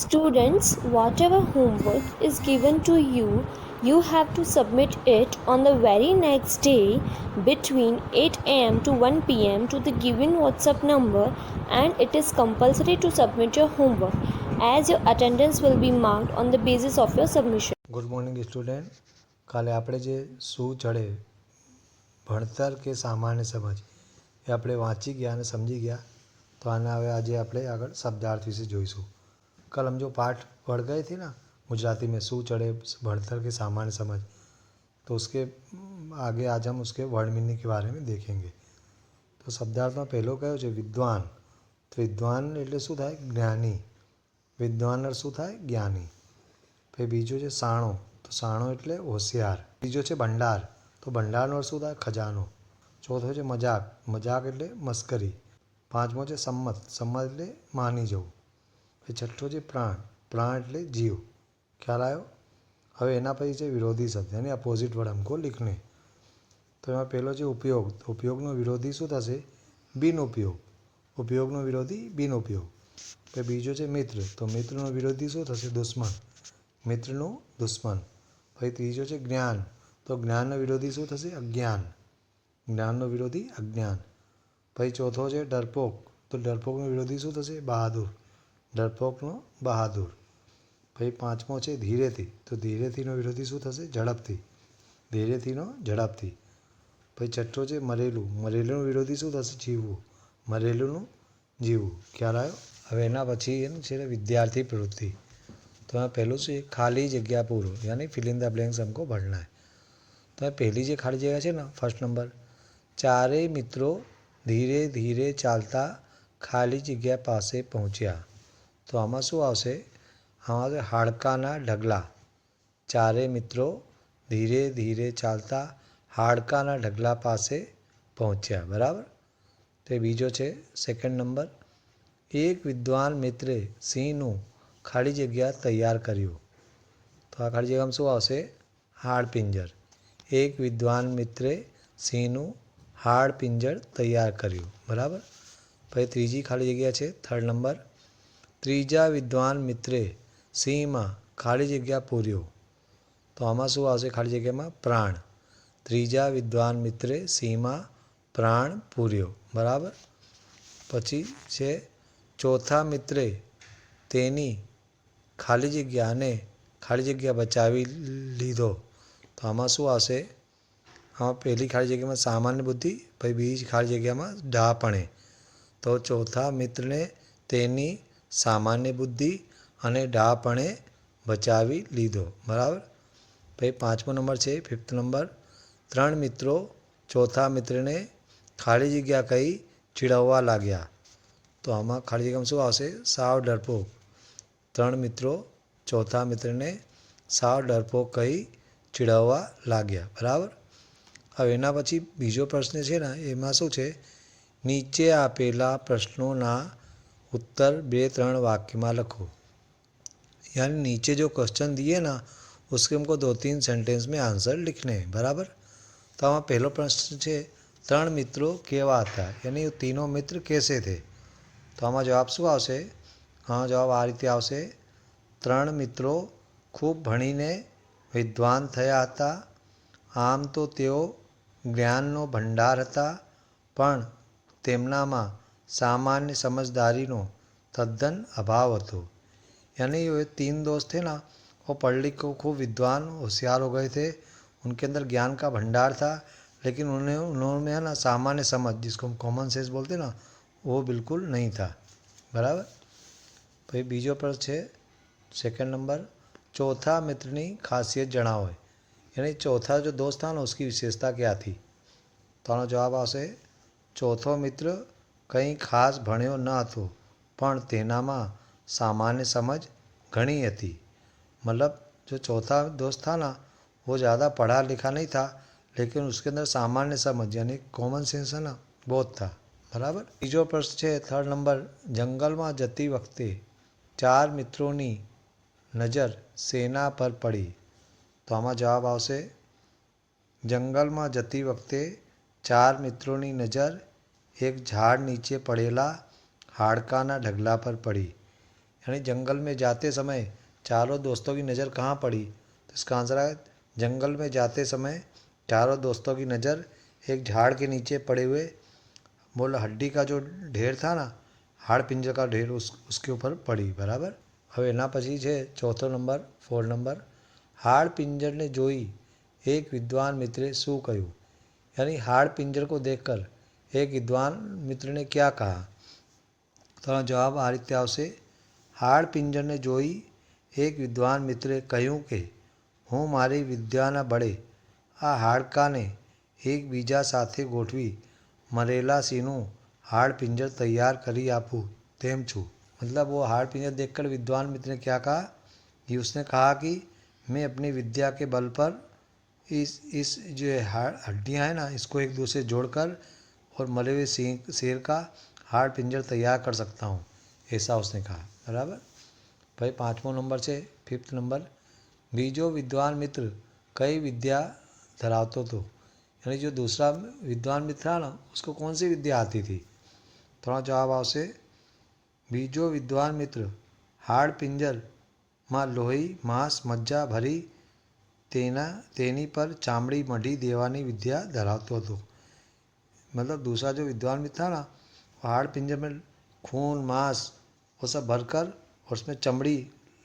Students, whatever homework is given to you, you have to submit it on the very next day between 8 am to 1 pm to the given WhatsApp number and it is compulsory to submit your homework as your attendance will be marked on the basis of your submission. Good morning student કાલે આપણે જે શું ચડે ભણતર કે સામાન્ય સમજ એ આપણે વાંચી ગયા અને સમજી ગયા તો આને હવે આજે આપણે આગળ શબ્દાર્થ વિશે જોઈશું कल हम जो पाठ पढ़ गए थे ना गुजराती में सू चढ़े भणतर के सामान्य समझ तो उसके आगे आज हम उसके वर्ड मीनिंग के बारे में देखेंगे તો શબ્દાર્થમાં પહેલો કયો છે વિદ્વાન તો વિદ્વાન એટલે શું થાય જ્ઞાની વિદ્વાન એટલે શું થાય જ્ઞાની પછી બીજો છે સાણો તો સાણો એટલે હોશિયાર ત્રીજો છે ભંડાર તો ભંડારનો અર્થ શું થાય ખજાનો ચોથો છે મજાક મજાક એટલે મસ્કરી પાંચમો છે સંમત સંમત એટલે માની જવું પછી છઠ્ઠો છે પ્રાણ પ્રાણ એટલે જીવ. ખ્યાલ આવ્યો? હવે એના પછી છે વિરોધી શબ્દ એની અપોઝિટ વડ હમકો લીખને તો એમાં પહેલો છે ઉપયોગ, તો ઉપયોગનો વિરોધી શું થશે? બિનઉપયોગ ઉપયોગનો વિરોધી બિનઉપયોગ પછી બીજો છે મિત્ર. તો મિત્રનો વિરોધી શું થશે? દુશ્મન. મિત્રનો દુશ્મન. પછી ત્રીજો છે જ્ઞાન. તો જ્ઞાનનો વિરોધી શું થશે? અજ્ઞાન. જ્ઞાનનો વિરોધી, અજ્ઞાન. પછી ચોથો છે ડરપોક. તો ડરપોકનો વિરોધી શું થશે? બહાદુર. ડરપોકનો બહાદુર પછી પાંચમો છે ધીરેથી તો ધીરેથીનો વિરોધી શું થશે ઝડપથી ધીરેથીનો ઝડપથી પછી છઠ્ઠો છે મરેલું મરેલુંનું વિરોધી શું થશે જીવવું મરેલુંનું જીવવું ખ્યાલ આવ્યો હવે એના પછી એનું છે વિદ્યાર્થી પ્રવૃત્તિ તો આ પહેલું છે ખાલી જગ્યા પૂરો યાની ફિલિંગ ધ બ્લેન્ક્સ હમકો ભરના તો આ પહેલી જે ખાલી જગ્યા છે ને ફર્સ્ટ નંબર ચારેય મિત્રો ધીરે ધીરે ચાલતા ખાલી જગ્યા પાસે પહોંચ્યા તો આમાં શું આવશે? આમાં હાડકાના ઢગલા. ચારે મિત્રો ધીરે ધીરે ચાલતા હાડકાના ઢગલા પાસે પહોંચ્યા, બરાબર? તે બીજો છે સેકન્ડ નંબર એક વિદ્વાન મિત્રે સિંહનું ખાલી જગ્યા તૈયાર કર્યું. તો આ ખાલી જગ્યામાં શું આવશે? હાડપિંજર એક વિદ્વાન મિત્રે સિંહનું હાડપિંજર તૈયાર કર્યું, બરાબર? પછી ત્રીજી ખાલી જગ્યા છે થર્ડ નંબર ત્રીજા વિદ્વાન મિત્રે સિંહમાં ખાલી જગ્યા પૂર્યો. તો આમાં શું આવશે? ખાલી જગ્યામાં પ્રાણ. ત્રીજા વિદ્વાન મિત્રે સિંહમાં પ્રાણ પૂર્યો. બરાબર? પછી છે ચોથા મિત્રે તેની ખાલી જગ્યાને ખાલી જગ્યા બચાવી લીધો. તો આમાં શું આવશે? આમાં પહેલી ખાલી જગ્યામાં સામાન્ય બુદ્ધિ, પછી બીજી ખાલી જગ્યામાં ડાપણે તો ચોથા મિત્રને તેની સામાન્ય બુદ્ધિ અને ડાપણે બચાવી લીધો. બરાબર? પછી પાંચમો નંબર છે ફિફ્થ નંબર. ત્રણ મિત્રો ચોથા મિત્રને ખાલી જગ્યા કહી ચીડવવા લાગ્યા. તો આમાં ખાલી જગ્યામાં શું આવશે? સાવ ડરપોક. ત્રણ મિત્રો ચોથા મિત્રને સાવ ડરપોક કહી ચીડવવા લાગ્યા. બરાબર? હવે એના પછી બીજો પ્રશ્ન છે ને, એમાં શું છે? નીચે આપેલા પ્રશ્નોના ઉત્તર બે ત્રણ વાક્યમાં લખો. યાની નીચે જો जो દીએ दिए ना उसके દો તીન तीन सेंटेंस में आंसर लिखने हैं बराबर तो हमारा पहलो ત્રણ મિત્રો કેવા હતા? યાની તીનો મિત્ર કેસે થે? તો આમાં જવાબ શું આવશે? હા, જવાબ આ રીતે આવશે. ત્રણ મિત્રો ખૂબ ભણીને વિદ્વાન થયા હતા. આમ તો તેઓ જ્ઞાનનો ભંડાર હતા, પણ તેમનામાં सामान्य समझदारी नो तद्दन अभाव હતો यानी ये तीन दोस्त थे ना वो पढ़ लिख को खूब विद्वान होशियार हो गए थे उनके अंदर ज्ञान का भंडार था लेकिन उन्हें उन्होंने है ना सामान्य समझ जिसको हम कॉमन सेंस बोलते ना वो बिल्कुल नहीं था बराबर भाई बीजो पर છે सेकंड नंबर चौथा मित्र ની खासियत જણાવો यानी चौथा जो दोस्त था ना उसकी विशेषता क्या थी तो આનો જવાબ આવશે ચોથો મિત્ર કંઈ ખાસ ભણ્યો ન હતો પણ તેનામાં सामान्य समझ घनी थी मतलब जो चौथा दोस्त था ना वो ज़्यादा पढ़ा लिखा नहीं था लेकिन उसके अंदर सामान्य समझ यानी कॉमन सेंस है ना बहुत था બરાબર બીજો પ્રશ્ન છે થર્ડ નંબર જંગલમાં જતી વખતે ચાર મિત્રોની નજર સેના પર પડી તો આમાં જવાબ આવશે જંગલમાં જતી વખતે ચાર મિત્રોની નજર એક ઝાડ નીચે પડેલા હાડકાના ઢગલા પર પડી यानी जंगल में जाते समय चारों दोस्तों की नज़र कहाँ पड़ी तो इसका आंसर है जंगल में जाते समय चारों दोस्तों की नज़र एक झाड़ के नीचे पड़े हुए बोल हड्डी का जो ढेर था ना હાડ પિંજર કા ઢેર ઉસ उसके ऊपर પડી બરાબર હવે એના પછી છે ચોથો નંબર ફોર નંબર હાડ પિંજરને જોઈ એક વિદ્વાન મિત્રે શું કહ્યું यानी हाड़ पिंजर को देखकर एक विद्वान मित्र ने क्या कहा તો જવાબ આ રીતે આવશે હાડ પિંજરને જોઈ એક વિદ્વાન મિત્રે કહ્યું કે હું મારી વિદ્યાના બળે આ હાડકાને એકબીજા સાથે ગોઠવી મરેલા સિંહનું हाड़ पिंजर तैयार करी आपू तेम छू मतलब वो हाड़ पिंजर देखकर विद्वान मित्र ने क्या कहा कि उसने कहा कि मैं अपनी विद्या के बल पर इस इस जो हाड़ हड्डियाँ हैं ना इसको एक दूसरे जोड़कर और मरे हुए सिंह शेर का हाड़ पिंजर तैयार कर सकता हूँ ऐसा उसने कहा बराबर भाई पाँचवो नंबर से फिफ्थ नंबर बीजो विद्वान मित्र कई विद्या धरावतो तो यानी जो दूसरा विद्वान मित्र था ना उसको कौन सी विद्या आती थी ત્રણ જવાબ આવશે બીજો વિદ્વાન મિત્ર હાડ પિંજરમાં લોહી માંસ મજ્જા ભરી તેના તેની પર ચામડી મઢી દેવાની વિદ્યા ધરાવતો હતો मतलब दूसरा जो विद्वान मित्र था ना वो हाड़ पिंजर में खून मांस वो सब भरकर और उसमें चमड़ी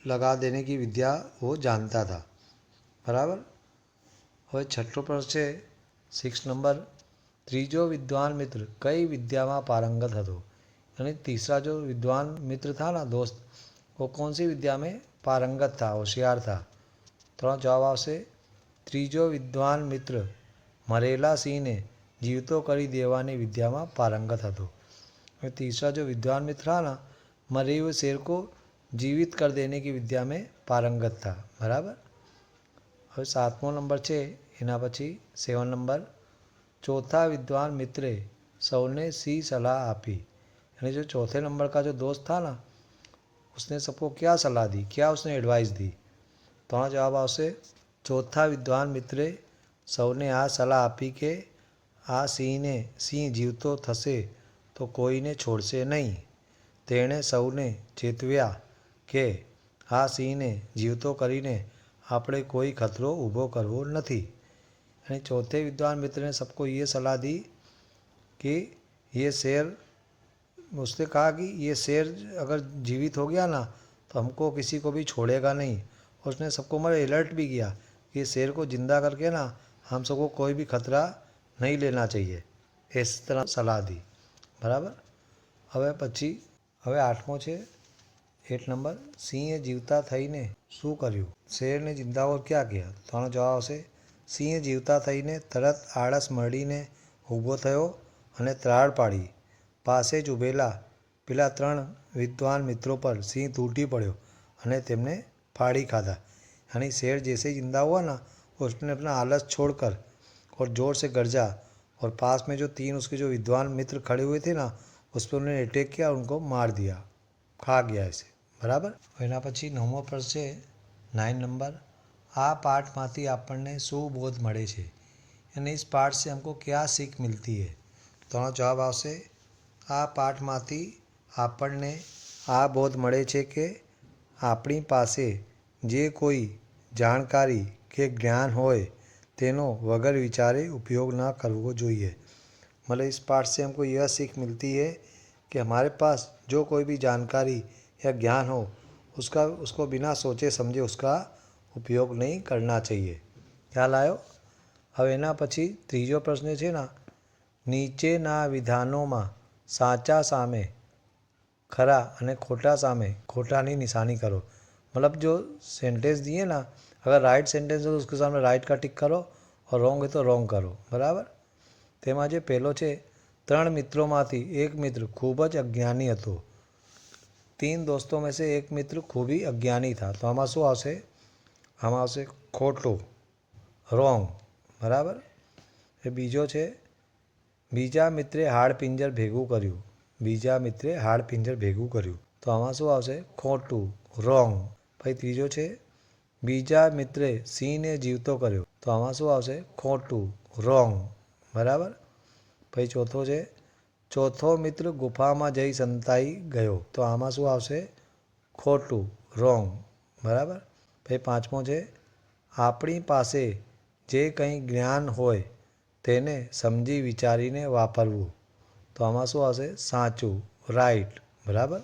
लगा देने की विद्या वो जानता था बराबर હવે છઠ્ઠો પ્રશ્ન છે સિક્સ નંબર ત્રીજો विद्वान मित्र कई विद्या में पारंगत હતો यानी तीसरा जो विद्वान मित्र था ना दोस्त वो कौन सी विद्या में पारंगत था होशियार था ત્રણ જવાબ આવશે ત્રીજો વિદ્વાન મિત્ર મરેલા સિંહને જીવતો કરી દેવાની વિદ્યામાં પારંગત હતો और तीसरा जो विद्वान मित्र था ना मरे हुए शेर को जीवित कर देने की विद्या में पारंगत था बराबर હવે સાતમો નંબર છે એના પછી સેવન નંબર चौथा विद्वान मित्रे सौने सी सलाह आपी यानी जो चौथे नंबर का जो दोस्त था ना उसने सबको क्या सलाह दी क्या उसने एडवाइस दी ત્રણ જવાબ આવશે ચોથા વિદ્વાન મિત્રે સૌને આ સલાહ આપી કે આ સિંહને સિંહ જીવતો થશે તો કોઈને છોડશે નહીં તેણે સૌને ચેતવ્યા કે આ સિંહને જીવતો કરીને આપણે કોઈ ખતરો ઊભો કરવો નથી અને चौथे विद्वान मित्र ने सबको ये सलाह दी कि ये शेर उसने कहा कि ये शेर अगर जीवित हो गया ना तो हमको किसी को भी छोड़ेगा नहीं और उसने सबको मरे अलर्ट भी किया कि शेर को जिंदा करके ना हम सबको कोई भी खतरा नहीं लेना चाहिए इस तरह सलाह दी બરાબર હવે પછી હવે આઠમો છે એટ નંબર સિંહે જીવતા થઈને શું કર્યું શેરને જિંદાઓ ક્યાં ગયા ત્રણ જવાબ આવશે સિંહ જીવતા થઈને તરત આળસ મળીને ઊભો થયો અને ત્રાળ પાડી પાસે જ ઊભેલા પેલા ત્રણ વિદ્વાન મિત્રો પર સિંહ તૂટી પડ્યો અને તેમને फाड़ी खाधा यानी शेर जैसे ही जिंदा हुआ ना उसने अपना आलस छोड़कर और ज़ोर से गरजा और पास में जो तीन उसके जो विद्वान मित्र खड़े हुए थे ना उस पर उन्होंने अटैक किया और उनको मार दिया खा गया इसे બરાબર એના પછી નવમો પ્રશ્ન છે નાઇન નંબર આ પાઠમાંથી આપણને શું બોધ મળે છે અને इस पाठ से हमको क्या सीख मिलती है ત્રણ જવાબ આવશે આ પાઠમાંથી આપણને આ બોધ મળે છે કે આપણી પાસે જે કોઈ જાણકારી કે જ્ઞાન હોય તેનો વગર વિચારે ઉપયોગ ना કરવો જોઈએ. मतलब इस પાઠ से हमको यह સીખ मिलती है कि हमारे पास जो कोई भी जानकारी या ज्ञान हो उसका उसको बिना सोचे समझे उसका ઉપયોગ નહીં કરના चाहिए ખ્યાલ આવ્યો હવે એના પછી ત્રીજો પ્રશ્ન છે ને, નીચેના વિધાનોમાં સાચા સામે, ખરા અને ખોટા સામે ખોટાની નિશાની કરો. મતલબ જો સેન્ટેન્સ દઈએ ને अगर राइट सेंटेंस है तो उसके सामने राइट का टिक करो और रॉन्ग है तो रॉन्ग करो બરાબર તેમાં જે પહેલો છે ત્રણ મિત્રોમાંથી એક મિત્ર ખૂબ જ અજ્ઞાની હતો तीन दोस्तों में से एक मित्र खूब ही अज्ञानी था તો આમાં શું આવશે આમાં આવશે ખોટું રોંગ બરાબર એ બીજો છે બીજા મિત્રે હાડ પિંજર ભેગું કર્યું બીજા મિત્રે હાડ પિંજર ભેગું કર્યું તો આમાં શું આવશે ખોટું રોંગ પછી ત્રીજો છે બીજા મિત્રે સિંહને જીવતો કર્યો. તો આમાં શું આવશે? ખોટું. રોંગ બરાબર? પછી ચોથો છે, ચોથો મિત્ર ગુફામાં જઈ સંતાઈ ગયો. તો આમાં શું આવશે? ખોટું. રોંગ બરાબર? પછી પાંચમો છે, આપણી પાસે જે કંઈ જ્ઞાન હોય તેને સમજી વિચારીને વાપરવું. તો આમાં શું આવશે? સાચું. રાઈટ બરાબર?